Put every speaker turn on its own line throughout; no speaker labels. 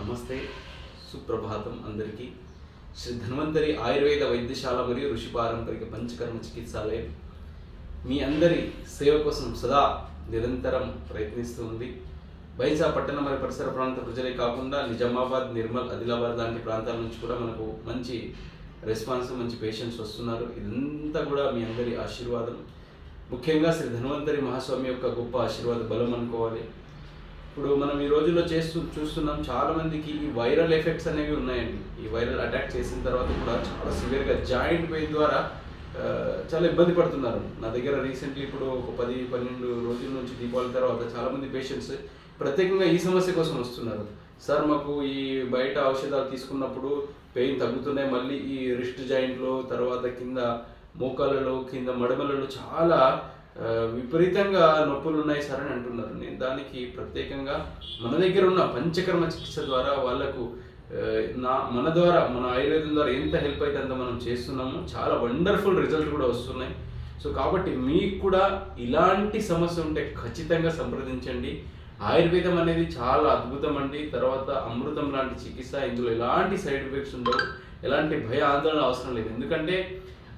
నమస్తే. సుప్రభాతం అందరికీ. శ్రీ ధన్వంతరి ఆయుర్వేద వైద్యశాల మరియు ఋషి పారంపరిక పంచకర్మ చికిత్సాలయం. మీ అందరి సేవ కోసం సదా నిరంతరం ప్రయత్నిస్తూ ఉంది. బైజా పట్టణ మరియు పరిసర ప్రాంత ప్రజలే కాకుండా నిజామాబాద్ నిర్మల్ ఆదిలాబాద్ లాంటి ప్రాంతాల నుంచి కూడా మనకు మంచి రెస్పాన్స్ మంచి పేషెంట్స్ వస్తున్నారు. ఇదంతా కూడా మీ అందరి ఆశీర్వాదం. ముఖ్యంగా శ్రీ ధన్వంతరి మహాస్వామి యొక్క గొప్ప ఆశీర్వాద బలం అనుకోవాలి. ఇప్పుడు మనం ఈ రోజుల్లో చేస్తూ చూస్తున్నాం చాలా మందికి ఈ వైరల్ ఎఫెక్ట్స్ అనేవి ఉన్నాయండి. ఈ వైరల్ అటాక్ చేసిన తర్వాత కూడా చాలా సివియర్గా జాయింట్ పెయిన్ ద్వారా చాలా ఇబ్బంది పడుతున్నారు. నా దగ్గర రీసెంట్లీ ఇప్పుడు ఒక పది పన్నెండు రోజుల నుంచి దీపావళి తర్వాత చాలామంది పేషెంట్స్ ప్రత్యేకంగా ఈ సమస్య కోసం వస్తున్నారు. సార్ మాకు ఈ బయట ఔషధాలు తీసుకున్నప్పుడు పెయిన్ తగ్గుతున్నాయి. మళ్ళీ ఈ రిస్ట్ జాయింట్లో తర్వాత కింద మోకాలలో కింద మడమలలో చాలా విపరీతంగా నొప్పులు ఉన్నాయి సార్ అని అంటున్నారు. నేను దానికి ప్రత్యేకంగా మన దగ్గర ఉన్న పంచకర్మ చికిత్స ద్వారా వాళ్ళకు నా మన ద్వారా మన ఆయుర్వేదం ద్వారా ఎంత హెల్ప్ అయితే అంత మనం చేస్తున్నాము చాలా వండర్ఫుల్ రిజల్ట్ కూడా వస్తున్నాయి. సో కాబట్టి మీకు కూడా ఇలాంటి సమస్య ఉంటే ఖచ్చితంగా సంప్రదించండి. ఆయుర్వేదం అనేది చాలా అద్భుతం అండి. తర్వాత అమృతం లాంటి చికిత్స ఇందులో ఎలాంటి సైడ్ ఎఫెక్ట్స్ ఉండవు. ఎలాంటి భయ ఆందోళన అవసరం లేదు. ఎందుకంటే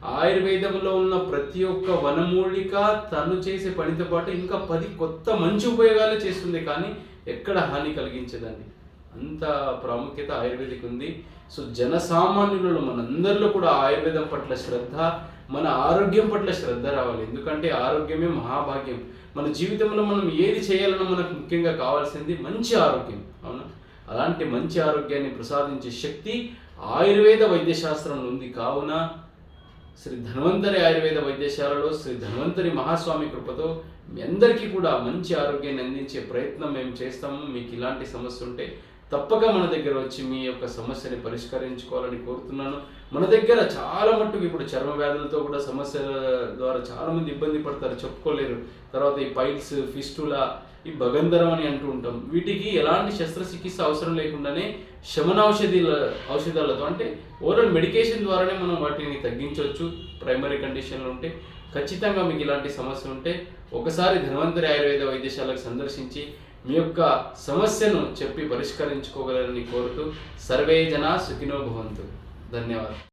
ఆయుర్వేదంలో ఉన్న ప్రతి ఒక్క వనమూలిక తను చేసే పనితో పాటు ఇంకా పది కొత్త మంచి ఉపయోగాలు చేస్తుంది కానీ ఎక్కడ హాని కలిగించదండి. అంత ప్రాముఖ్యత ఆయుర్వేదిక్ ఉంది. సో జనసామాన్యులలో మనందరిలో కూడా ఆయుర్వేదం పట్ల శ్రద్ధ మన ఆరోగ్యం పట్ల శ్రద్ధ రావాలి. ఎందుకంటే ఆరోగ్యమే మహాభాగ్యం. మన జీవితంలో మనం ఏది చేయాలన్నా మనకు ముఖ్యంగా కావాల్సింది మంచి ఆరోగ్యం. అవునా? అలాంటి మంచి ఆరోగ్యాన్ని ప్రసాదించే శక్తి ఆయుర్వేద వైద్యశాస్త్రంలో ఉంది. కావున శ్రీ ధన్వంతరి ఆయుర్వేద వైద్యశాలలో శ్రీ ధన్వంతరి మహాస్వామి కృపతో మీ అందరికీ కూడా మంచి ఆరోగ్యాన్ని అందించే ప్రయత్నం మేము చేస్తాము. మీకు ఇలాంటి సమస్య ఉంటే తప్పక మన దగ్గర వచ్చి మీ యొక్క సమస్యని పరిష్కరించుకోవాలని కోరుతున్నాను. మన దగ్గర చాలా మట్టుకు ఇప్పుడు చర్మ వ్యాధులతో కూడా సమస్యల ద్వారా చాలామంది ఇబ్బంది పడతారు చెప్పుకోలేరు. తర్వాత ఈ పైల్స్ ఫిస్టులా ఈ భగంధరం అని అంటూ ఉంటాం. వీటికి ఎలాంటి శస్త్రచికిత్స అవసరం లేకుండానే శమనౌషధిల ఔషధాలతో అంటే ఓరల్ మెడికేషన్ ద్వారానే మనం వాటిని తగ్గించవచ్చు. ప్రైమరీ కండిషన్లు ఉంటే ఖచ్చితంగా మీకు ఇలాంటి సమస్య ఉంటే ఒకసారి ధన్వంతరి ఆయుర్వేద వైద్యశాలకు సందర్శించి మీ యొక్క సమస్యను చెప్పి పరిష్కరించుకోగలరని కోరుతూ సర్వే జన సుఖినో భవంతు. ధన్యవాదాలు.